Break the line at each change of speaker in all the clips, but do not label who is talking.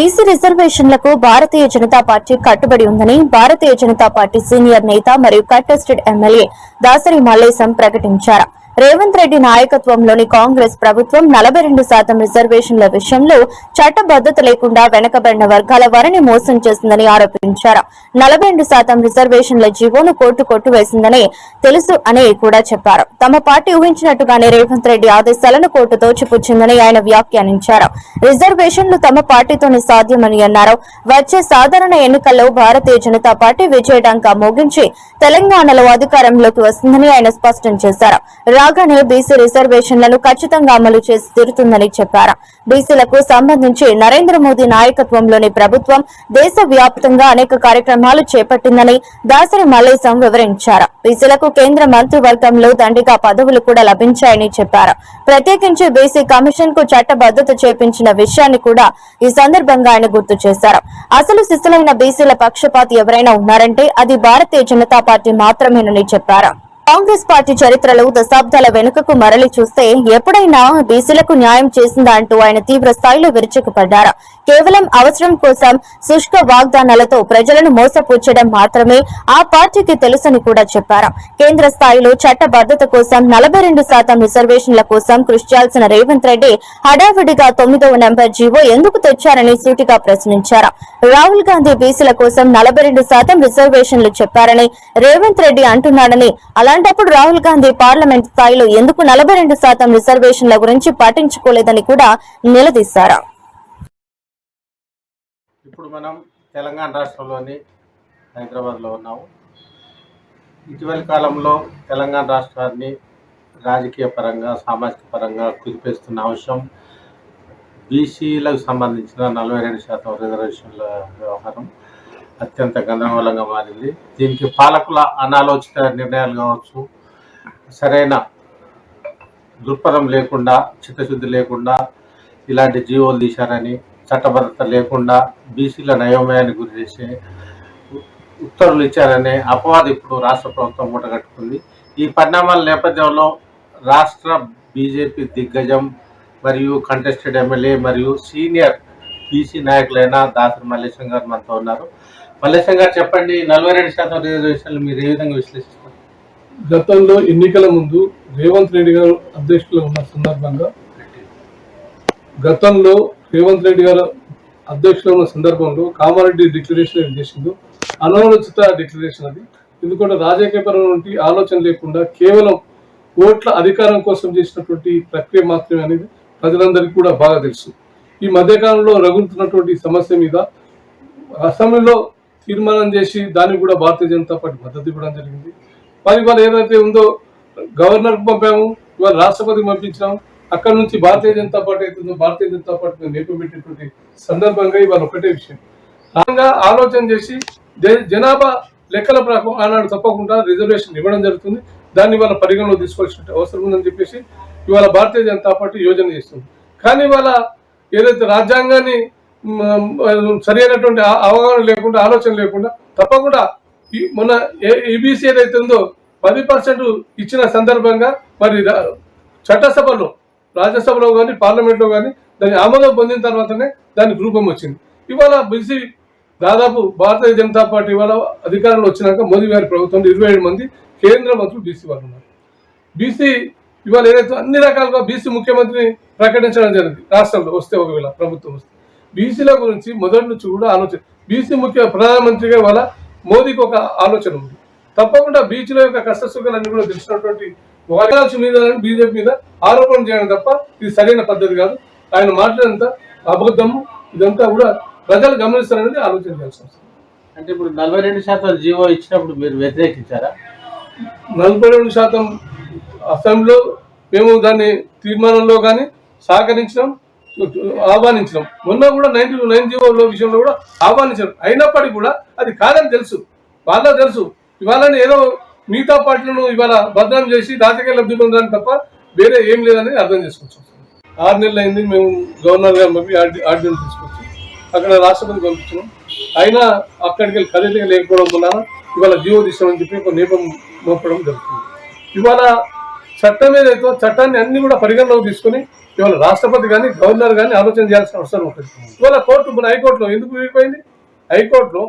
BC రిజర్వేషన్లకు Bharatiya Janata party కట్టుబడి ఉందని భారతీయ జనతా పార్టీ సీనియర్ నేత మరియు కంటెస్టెడ్ ఎమ్మెల్యే దాసరి మల్లేశం ప్రకటించారు. రేవంత్ రెడ్డి నాయకత్వంలోని కాంగ్రెస్ ప్రభుత్వం నలభై రెండు శాతం రిజర్వేషన్ల విషయంలో చట్టబద్దత లేకుండా వెనకబడిన వర్గాల వారిని మోసం చేసిందని ఆరోపించారు. నలభై రెండు శాతం రిజర్వేషన్ల జీవోను కోర్టు కొట్టువేసిందని తెలుసు అని కూడా చెప్పారు. తమ పార్టీ ఊహించినట్టుగానే రేవంత్ రెడ్డి ఆదేశాలను కోర్టు తోచిపుచ్చిందని ఆయన వ్యాఖ్యానించారు. రిజర్వేషన్లు తమ పార్టీతోనే సాధ్యమని అన్నారు. వచ్చే సాధారణ ఎన్నికల్లో భారతీయ జనతా పార్టీ విజయడంకా మోగించి తెలంగాణలో అధికారంలోకి వస్తుందని ఆయన స్పష్టం చేశారు. రాగానే బీసీ రిజర్వేషన్లను ఖచ్చితంగా అమలు చేసి తీరుతుందని చెప్పారు. బీసీలకు సంబంధించి నరేంద్ర మోదీ నాయకత్వంలోని ప్రభుత్వం దేశ వ్యాప్తంగా అనేక కార్యక్రమాలు చేపట్టిందని దాసరి మల్లేశం వివరించారు. బీసీలకు కేంద్ర మంత్రివర్గంలో దండిగా పదవులు కూడా లభించాయని చెప్పారు. ప్రత్యేకించి బీసీ కమిషన్కు చట్టబద్దత చేపించిన విషయాన్ని కూడా ఈ సందర్భంగా ఆయన గుర్తు చేశారు. అసలు శిశులైన బీసీల పక్షపాతి ఎవరైనా ఉన్నారంటే అది భారతీయ జనతా పార్టీ మాత్రమేనని చెప్పారు. కాంగ్రెస్ పార్టీ చరిత్రలో దశాబ్దాల వెనుకకు మరలి చూస్తే ఎప్పుడైనా బీసీలకు న్యాయం చేసిందా అంటూ ఆయన తీవ్ర స్థాయిలో విరుచుకుపడ్డారు. కేవలం అవసరం కోసం శుష్క వాగ్దానాలతో ప్రజలను మోసపుచ్చడం మాత్రమే ఆ పార్టీకి తెలుసని కూడా చెప్పారు. కేంద్ర స్థాయిలో చట్టబద్దత కోసం నలభై రెండు శాతం రిజర్వేషన్ల కోసం కృషి చేయాల్సిన రేవంత్ రెడ్డి హడావిడిగా తొమ్మిదవ నెంబర్ జీవో ఎందుకు తెచ్చారని సూటిగా ప్రశ్నించారు. రాహుల్ గాంధీ బీసీల కోసం నలభై రెండు శాతం రిజర్వేషన్లు చెప్పారని రేవంత్ రెడ్డి అంటున్నాడని అలాంటప్పుడు రాహుల్ గాంధీ పార్లమెంట్ స్థాయిలో ఎందుకు నలభై రెండు శాతం రిజర్వేషన్ల గురించి పట్టించుకోలేదని కూడా నిలదీశారు.
ఇప్పుడు మనం తెలంగాణ రాష్ట్రంలోని హైదరాబాద్లో ఉన్నాము. ఇటీవలి కాలంలో తెలంగాణ రాష్ట్రాన్ని రాజకీయ పరంగా సామాజిక పరంగా కుదిపేస్తున్న అంశం బీసీలకు సంబంధించిన నలభై రెండు శాతం రిజర్వేషన్ల వ్యవహారం. అత్యంత గందరగోళంగా మారింది. దీనికి పాలకుల అనాలోచిత నిర్ణయాలు కావచ్చు. సరైన దృక్పథం లేకుండా చిత్తశుద్ధి లేకుండా ఇలాంటి జీవోలు తీశారని చట్టబద్ధత లేకుండా బీసీల నయోమయాన్ని గురి చేసే ఉత్తర్వులు ఇచ్చారనే అపవాదు ఇప్పుడు రాష్ట్ర ప్రభుత్వం మూటగట్టుకుంది ఈ పరిణామాల నేపథ్యంలో రాష్ట్ర బీజేపీ దిగ్గజం మరియు కంటెస్టెడ్ ఎమ్మెల్యే మరియు సీనియర్ బీసీ నాయకులైన దాసరి మల్లేశం గారు మనతో ఉన్నారు. మల్లేశం గారు చెప్పండి నలభై రెండు శాతం రిజర్వేషన్లు మీరు ఏ విధంగా విశ్లేషిస్తారు?
గతంలో ఎన్నికల ముందు రేవంత్ రెడ్డి గారు అధ్యక్షులు ఉన్న సందర్భంగా గతంలో రేవంత్ రెడ్డి గారు అధ్యక్షులు ఉన్న సందర్భంలో కామారెడ్డి డిక్లరేషన్ చేసిందో అనాలోచిత డిక్లరేషన్ అది. ఎందుకంటే రాజకీయపరమైనటువంటి ఆలోచన లేకుండా కేవలం ఓట్ల అధికారం కోసం చేసినటువంటి ప్రక్రియ మాత్రమే అనేది ప్రజలందరికీ కూడా బాగా తెలుసు. ఈ మధ్యకాలంలో రగులుతున్నటువంటి సమస్య మీద అసెంబ్లీలో తీర్మానం చేసి దానికి కూడా భారతీయ జనతా పార్టీ మద్దతు ఇవ్వడం జరిగింది. మరి వాళ్ళు ఏదైతే ఉందో గవర్నర్కి పంపాము ఇవాళ రాష్ట్రపతికి పంపించాము అక్కడ నుంచి భారతీయ జనతా పార్టీ అవుతుందో భారతీయ జనతా పార్టీ నేర్పబెట్టేటువంటి సందర్భంగా ఇవాళ ఒకటే విషయం. రాగా ఆలోచన చేసి జనాభా లెక్కల ప్రకారం ఆనాడు తప్పకుండా రిజర్వేషన్ ఇవ్వడం జరుగుతుంది. దాన్ని ఇవాళ పరిగణలో తీసుకోవాల్సిన అవసరం ఉందని చెప్పేసి ఇవాళ భారతీయ జనతా పార్టీ యోజన చేస్తుంది. కానీ ఇవాళ ఏదైతే రాజ్యాంగాన్ని సరైనటువంటి అవగాహన లేకుండా ఆలోచన లేకుండా తప్పకుండా ఈ మొన్న ఈబీసీ ఏదైతే ఉందో పది పర్సెంట్ ఇచ్చిన సందర్భంగా మరి చట్టసభలో రాజ్యసభలో కానీ పార్లమెంట్లో కానీ దాని ఆమోదం పొందిన తర్వాతనే దానికి రూపం వచ్చింది. ఇవాళ బీసీ దాదాపు భారతీయ జనతా పార్టీ ఇవాళ అధికారంలో వచ్చినాక మోదీ గారి ప్రభుత్వంలో ఇరవై ఏడు మంది కేంద్ర మంత్రులు బీసీ వాళ్ళు ఉన్నారు. బీసీ ఇవాళ ఏదైతే అన్ని రకాలుగా బీసీ ముఖ్యమంత్రిని ప్రకటించడం జరిగింది రాష్ట్రంలో వస్తే ఒకవేళ ప్రభుత్వం వస్తే. బీసీల గురించి మొదటి నుంచి కూడా ఆలోచన బీసీ ముఖ్య ప్రధానమంత్రిగా ఇవాళ మోదీకి ఒక ఆలోచన ఉంది. తప్పకుండా బీచ్ల యొక్క కష్టసుఖాలన్నీ కూడా తెలిసినటువంటి వారాల్సి మీద బీజేపీ మీద ఆరోపణ చేయడం తప్ప ఇది సరైన పద్ధతి కాదు. ఆయన మాట్లాడినంత అబద్ధము ఇదంతా కూడా ప్రజలు గమనిస్తారనేది ఆలోచన చేయాల్సిన అవసరం.
అంటే ఇప్పుడు నలభై రెండు శాతం జీవో ఇచ్చినప్పుడు మీరు వ్యతిరేకించారా?
నలభై రెండు శాతం అసెంబ్లీలో మేము దాన్ని తీర్మానంలో కానీ సహకరించినాం. ఆహ్వానించడం మొన్న కూడా నైన్టీ నైన్ జీవోలో విషయంలో కూడా ఆహ్వానించడం అయినప్పటికీ కూడా అది కాదని తెలుసు. వాళ్ళ తెలుసు. ఇవాళ ఏదో మిగతా పార్టీలను ఇవాళ బదనాం చేసి రాజకీయ లబ్ధి పొందడానికి తప్ప వేరే ఏం లేదని అర్థం చేసుకోవచ్చు ఆరు నెలలు అయింది మేము గవర్నర్ గారు పంపి ఆర్డినెన్స్ తీసుకొచ్చి. అక్కడ రాష్ట్రపతి పంపించినాం. అయినా అక్కడికి వెళ్ళి కదలిక లేకపోవడం వలన ఇవాళ జీవో తీసామని చెప్పి ఒక నేపం మోపడం జరుగుతుంది. ఇవాళ చట్టం ఏదైతే చట్టాన్ని అన్ని కూడా పరిగణలోకి తీసుకొని ఇవాళ రాష్ట్రపతి కానీ గవర్నర్ కానీ ఆలోచన చేయాల్సిన అవసరం ఉంటుంది. ఇవాళ కోర్టు మన హైకోర్టులో ఎందుకు విడిపోయింది? హైకోర్టులో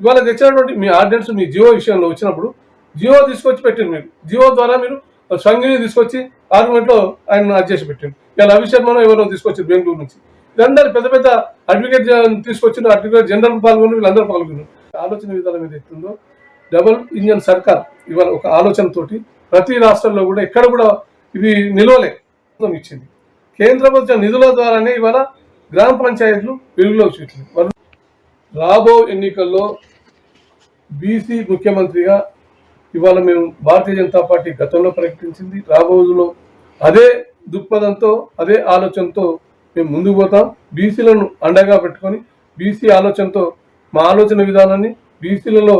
ఇవాళ తెచ్చినటువంటి మీ ఆర్డినెన్స్ మీ జియో విషయంలో వచ్చినప్పుడు జియో తీసుకొచ్చి పెట్టింది మీరు. జియో ద్వారా మీరు సంఘిని తీసుకొచ్చి ఆర్గ్యుమెంట్లో ఆయన అది చేసి పెట్టింది ఇలా అభిషేకం ఎవరో తీసుకొచ్చి బెంగళూరు నుంచి. వీళ్ళందరూ పెద్ద పెద్ద అడ్వకేట్ తీసుకొచ్చిన అడ్వకేట్ జనరల్ పాల్గొని వీళ్ళందరూ పాల్గొన్నారు. ఆలోచన విధానం ఏదైతుందో డబుల్ ఇంజన్ సర్కార్ ఇవాళ ఒక ఆలోచనతోటి ప్రతి రాష్ట్రంలో కూడా ఎక్కడ కూడా ఇవి నిలవలే. ఇచ్చింది. కేంద్ర ప్రభుత్వ నిధుల ద్వారానే ఇవాళ గ్రామ పంచాయతీలు వెలుగులోకి వచ్చింది రాబో ఎన్నికల్లో బీసీ ముఖ్యమంత్రిగా ఇవాళ మేము భారతీయ జనతా పార్టీ గతంలో ప్రకటించింది. రాబోజులో అదే దృక్పథంతో అదే ఆలోచనతో మేము ముందుకు పోతాం. బీసీలను అండగా పెట్టుకొని బీసీ ఆలోచనతో మా ఆలోచన విధానాన్ని బీసీలలో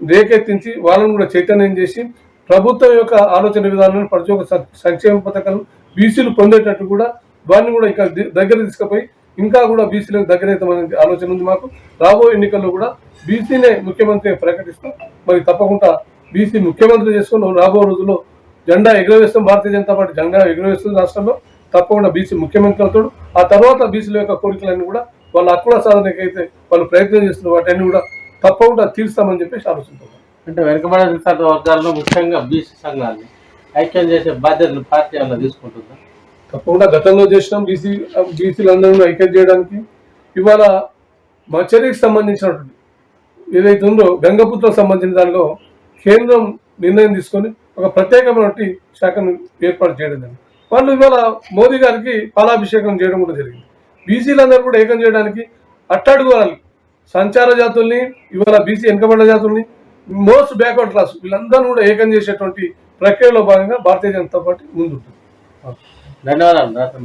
రేకెత్తించి వాళ్ళని కూడా చైతన్యం చేసి ప్రభుత్వం యొక్క ఆలోచన విధానాన్ని ప్రతి ఒక్క సం- సంక్షేమ పథకాలు బీసీలు పొందేటట్టు కూడా వారిని కూడా ఇంకా దగ్గర తీసుకుపోయి ఇంకా కూడా బీసీలకు దగ్గర అవుతామనే ఆలోచన ఉంది మాకు. రాబో ఎన్నికల్లో కూడా బీసీనే ముఖ్యమంత్రి ప్రకటిస్తాం. మరి తప్పకుండా బీసీ ముఖ్యమంత్రి చేసుకుని రాబో రోజుల్లో జెండా ఎగురవేస్తాం భారతీయ జనతా పార్టీ జెండా ఎగురవేస్తుంది రాష్ట్రంలో. తప్పకుండా బీసీ ముఖ్యమంత్రి అవుతాడు. ఆ తర్వాత బీసీల యొక్క కోరికలన్నీ కూడా వాళ్ళ హక్కుల సాధనకి అయితే వాళ్ళు ప్రయత్నం చేస్తున్న వాటన్ని కూడా తప్పకుండా తీరుస్తామని చెప్పేసి ఆలోచించారు
అంటే వెనుకబడిన వర్గాల్లో ముఖ్యంగా బీసీ సంఘాన్ని ఐక్యం చేసే బాధ్యతలు పార్టీ ఏమైనా తీసుకుంటుందా?
తప్పకుండా గతంలో చేసినాం బీసీ బీసీలందరూ ఐక్యం చేయడానికి. ఇవాళ మచరికి సంబంధించినటువంటి ఏదైతే ఉందో గంగపుత్రం సంబంధించిన దానిలో కేంద్రం నిర్ణయం తీసుకొని ఒక ప్రత్యేకమైనటువంటి శాఖను ఏర్పాటు చేయడం జరిగింది. వాళ్ళు ఇవాళ మోదీ గారికి పాలాభిషేకం చేయడం కూడా జరిగింది. బీసీలందరూ కూడా ఏకం చేయడానికి అట్టడుగు వాళ్ళు సంచార జాతుల్ని ఇవాళ బీసీ వెనుకబడ్డ జాతుల్ని మోస్ట్ బ్యాక్వర్డ్ క్లాస్ వీళ్ళందరూ కూడా ఏకం చేసేటువంటి ప్రక్రియలో భాగంగా భారతీయ జనతా పార్టీ ముందుంటుంది.
ధన్యవాదాలు రాత్రి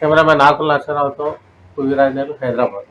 కెమెరామెన్ ఆకుల నరసరావుతో పువ్వి హైదరాబాద్.